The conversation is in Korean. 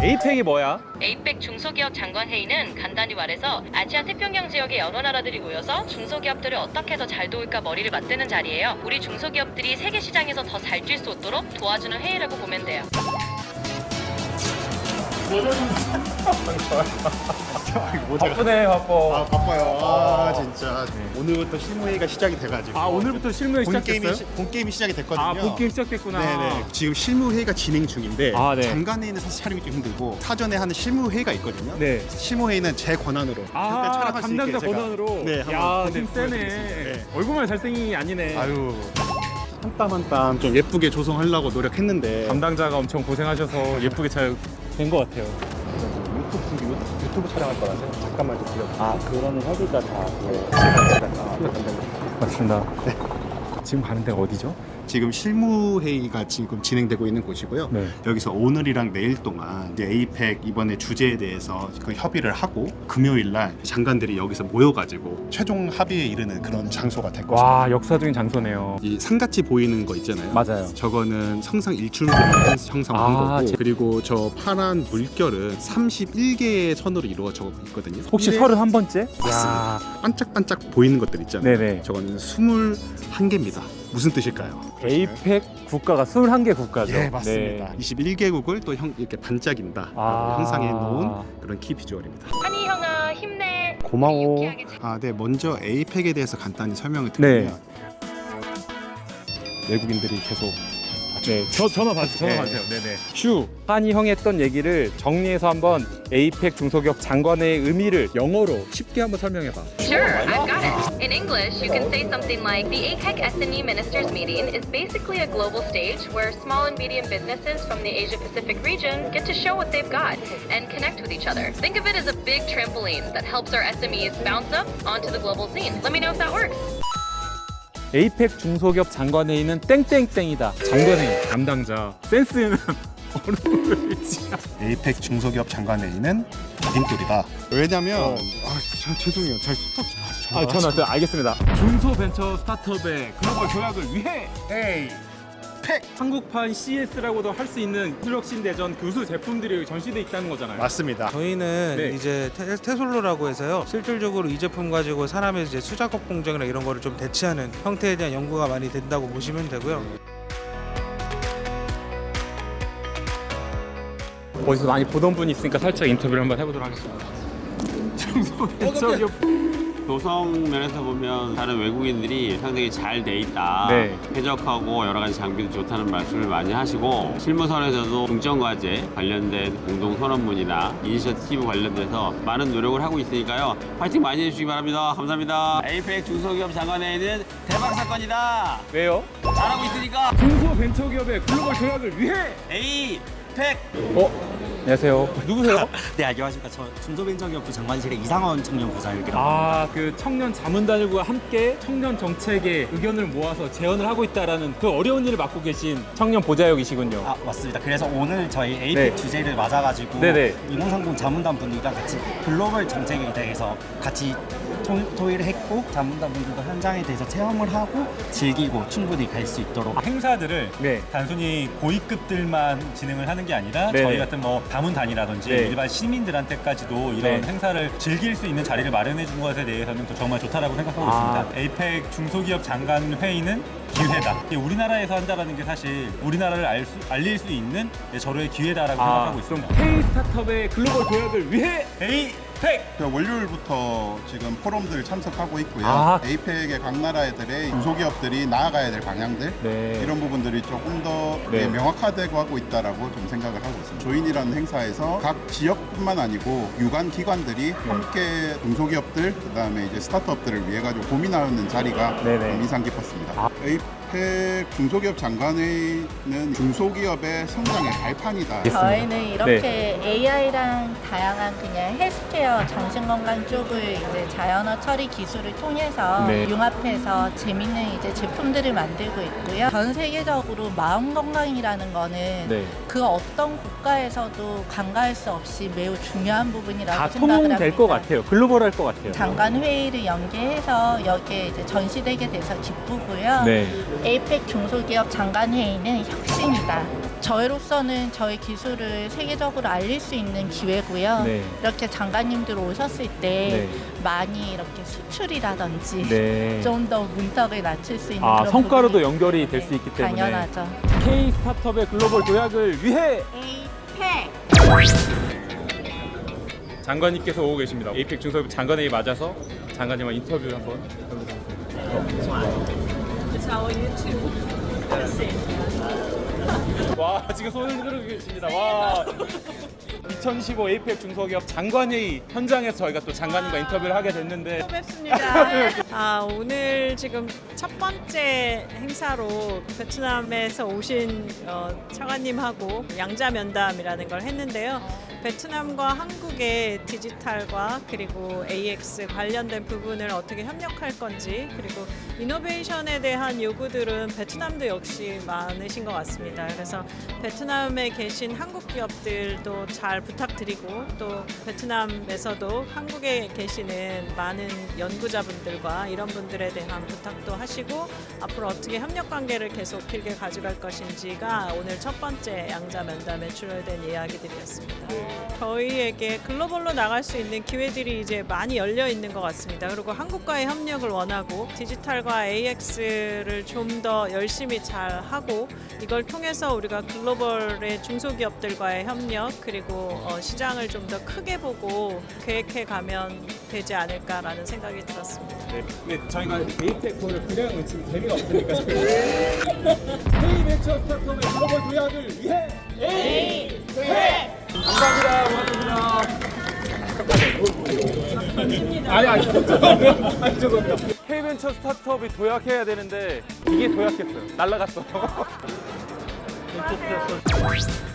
에이펙이 뭐야? 에이펙 중소기업 장관 회의는 간단히 말해서 아시아 태평양 지역의 여러 나라들이 모여서 중소기업들을 어떻게 더 잘 도울까 머리를 맞대는 자리예요. 우리 중소기업들이 세계 시장에서 더 잘 뛸 수 있도록 도와주는 회의라고 보면 돼요. 바쁘네 바빠. 아 바빠요. 아 진짜 오늘부터 실무회의가 시작이 돼가지고. 아 오늘부터 실무회 본 게임이 시작했어요? 시- 본 게임이 시작이 됐거든요. 아 본게임 시작됐구나. 네네. 지금 실무회의가 진행 중인데 아, 네. 장관회의는 사실 촬영이 좀 힘들고 사전에 하는 실무회의가 있거든요. 네. 실무회의는 제 권한으로 아 촬영할 수 있게 담당자 제가 권한으로. 네, 야, 한번 힘 세네. 보여드리겠습니다. 네. 얼굴만 잘생긴 게 아니네. 아유 한 땀 한 땀 좀 예쁘게 조성하려고 노력했는데 담당자가 엄청 고생하셔서 예쁘게 잘 된 것 같아요. 유튜브 유튜브 촬영할 거라서 잠깐만 좀 기다려. 아 그러면 회비가 다 맞습니다. 지금 가는 데가 어디죠? 지금 실무회의가 지금 진행되고 있는 곳이고요. 네. 여기서 오늘이랑 내일 동안 이제 에이펙 이번에 주제에 대해서 그 협의를 하고 금요일 날 장관들이 여기서 모여가지고 최종 합의에 이르는 그런 장소가 될 것입니다. 와 역사적인 장소네요. 이 산같이 보이는 거 있잖아요. 맞아요. 저거는 성상 일출봉을 형성한 아, 거고 제- 그리고 저 파란 물결은 31개의 선으로 이루어져 있거든요. 혹시 서른 한 번째? 맞습니다. 반짝반짝 보이는 것들 있잖아요. 네네. 저거는 21개입니다. 무슨 뜻일까요? 에이펙 국가가 21개 국가죠. 예, 맞습니다. 네. 21개국을 또 형, 이렇게 반짝인다. 아. 형상해 놓은 그런 키 비주얼입니다. 한이 형아 힘내. 고마워. 유쾌하게 잘- 아, 네. 먼저 에이펙에 대해서 간단히 설명을 드리면 네. 외국인들이 계속 네, 저 전화 받 전화 네. 받으세요. 네네. 슈 한이 형이 했던 얘기를 정리해서 한번 에이펙 중소기업 장관의 의미를 영어로 쉽게 한번 설명해봐. Sure, I've got it. In English, you can say something like the APEC SME Ministers Meeting is basically a global stage where small and medium businesses from the Asia Pacific region get to show what they've got and connect with each other. Think of it as a big trampoline that helps our SMEs bounce up onto the global scene. Let me know if that works. 에이펙 중소기업 장관회의는 땡땡땡이다. 장관회의 담당자 센스 있는 어느 분이지? 에이펙 중소기업 장관회의는 디딤돌이다. 왜냐면 어. 아, 저, 죄송해요. 잘아 전화 드 알겠습니다. 중소벤처 스타트업의 글로벌 조약을 위해 에이 팩! 한국판 CS라고도 할 수 있는 혁신 대전 교수 제품들이 전시돼 있다는 거잖아요. 맞습니다. 저희는 네. 이제 테, 테솔로라고 해서요 실질적으로 이 제품 가지고 사람의 이제 수작업 공정이나 이런 거를 좀 대체하는 형태에 대한 연구가 많이 된다고 보시면 되고요. 어디서 많이 보던 분이 있으니까 살짝 인터뷰를 한번 해보도록 하겠습니다. 중소벤처기 업 도성 면에서 보면 다른 외국인들이 상당히 잘 돼 있다. 네. 쾌적하고 여러 가지 장비도 좋다는 말씀을 많이 하시고 실무선에서도 중점 과제 관련된 공동 선언문이나 이니셔티브 관련돼서 많은 노력을 하고 있으니까요. 파이팅 많이 해주시기 바랍니다. 감사합니다. 에이펙 중소기업 장관회의는 대박 사건이다. 왜요? 잘하고 있으니까 중소벤처기업의 글로벌 조약을 위해 에이펙 어? 안녕하세요. 누구세요? 네 안녕하십니까 저 중소벤처기업부 장관실의 이상원 청년 부사역이라고 아, 그 청년 자문단일과 함께 청년 정책의 의견을 모아서 제언을 하고 있다라는 그 어려운 일을 맡고 계신 청년 보좌역이시군요. 아 맞습니다 그래서 오늘 저희 에이펙 네. 주제를 맞아가지고 네네. 인공상품 자문단 분들이랑 같이 글로벌 정책에 대해서 같이 토, 토의를 했고 자문단 분들도 현장에 대해서 체험을 하고 즐기고 충분히 갈 수 있도록 행사들을 네. 단순히 고위급들만 진행을 하는 게 아니라 네네. 저희 같은 뭐 다문단이라든지 네. 일반 시민들한테까지도 이런 네. 행사를 즐길 수 있는 자리를 마련해 준 것에 대해서는 또 정말 좋다라고 생각하고 아. 있습니다. 에이펙 중소기업 장관 회의는 기회다. 우리나라에서 한다라는 게 사실 우리나라를 알 수, 알릴 수 있는 절호의 기회다라고 아, 생각하고 있습니다. K 스타트업의 글로벌 조약을 위해 에이펙 그 월요일부터 지금 포럼들 참석하고 있고요. 아. 에이펙의 각 나라들의 중소기업들이 나아가야 될 방향들 네. 이런 부분들이 조금 더 네. 예, 명확화되고 하고 있다라고 좀 생각을 하고 있습니다. 조인이라는 행사에서 각 지역뿐만 아니고 유관 기관들이 네. 함께 중소기업들 그다음에 이제 스타트업들을 위해 가지고 고민하는 자리가 네네. 좀 인상 깊었습니다. 아. 에이 펙 중소기업 장관회의는 중소기업의 성장의 발판이다. 저희는 이렇게 AI랑 다양한 그냥 헬스케어 정신건강 쪽을 이제 자연어 처리 기술을 통해서 네. 융합해서 재밌는 이제 제품들을 만들고 있고요. 전 세계적으로 마음 건강이라는 거는 네. 그 어떤 국가에서도 간과할 수 없이 매우 중요한 부분이라고 다 생각을 합니다. 통용될 것 같아요. 글로벌할 것 같아요. 장관 회의를 연계해서 여기에 이제 전시되게 돼서 기쁘고요. 네. 에이펙 중소기업 장관 회의는 혁신이다. 저희로서는 저희 기술을 세계적으로 알릴 수 있는 기회고요. 네. 이렇게 장관님들 오셨을 때 많이 이렇게 수출이라든지 네. 좀 더 문턱을 낮출 수 있는 아, 그런 성과로도 부분이 연결이 될 네, 수 있기 때문에 당연하죠. K 스타트업의 글로벌 도약을 위해 에이펙 장관님께서 오고 계십니다. 에이펙 중소기업 장관회의 맞아서 장관님과 인터뷰 한번 와 지금 손을 흔들고 계십니다. 와 2015 에이펙 중소기업 장관회의 현장에서 저희가 또 장관님과 인터뷰를 하게 됐는데 뵙습니다. 아, 오늘 지금 첫 번째 행사로 베트남에서 오신 어, 차관님하고 양자 면담이라는 걸 했는데요. 베트남과 한국의 디지털과 그리고 AX 관련된 부분을 어떻게 협력할 건지 그리고 이노베이션에 대한 요구들은 베트남도 역시 많으신 것 같습니다. 그래서 베트남에 계신 한국 기업들도 잘 부탁드리고 또 베트남에서도 한국에 계시는 많은 연구자분들과 이런 분들에 대한 부탁도 하시고 앞으로 어떻게 협력 관계를 계속 길게 가져갈 것인지가 오늘 첫 번째 양자 면담에 주요된 이야기들이었습니다. 저희에게 글로벌로 나갈 수 있는 기회들이 이제 많이 열려 있는 것 같습니다. 그리고 한국과의 협력을 원하고 디지털과 AX를 좀 더 열심히 잘 하고 이걸 통해서 우리가 글로벌의 중소기업들과의 협력 그리고 어, 시장을 좀 더 크게 보고 계획해 가면 되지 않을까라는 생각이 들었습니다. 네, 근데 저희가 에이펙 거를 그냥 지금 재미가 없으니까 K 벤처 스타트업의 글로벌 도약을 위해 에이 펙 감사합니다. 고맙습니다. 아니 아니 아니 죄송합니다. K 벤처 스타트업이 도약해야 되는데 이게 도약했어요. 날라갔어.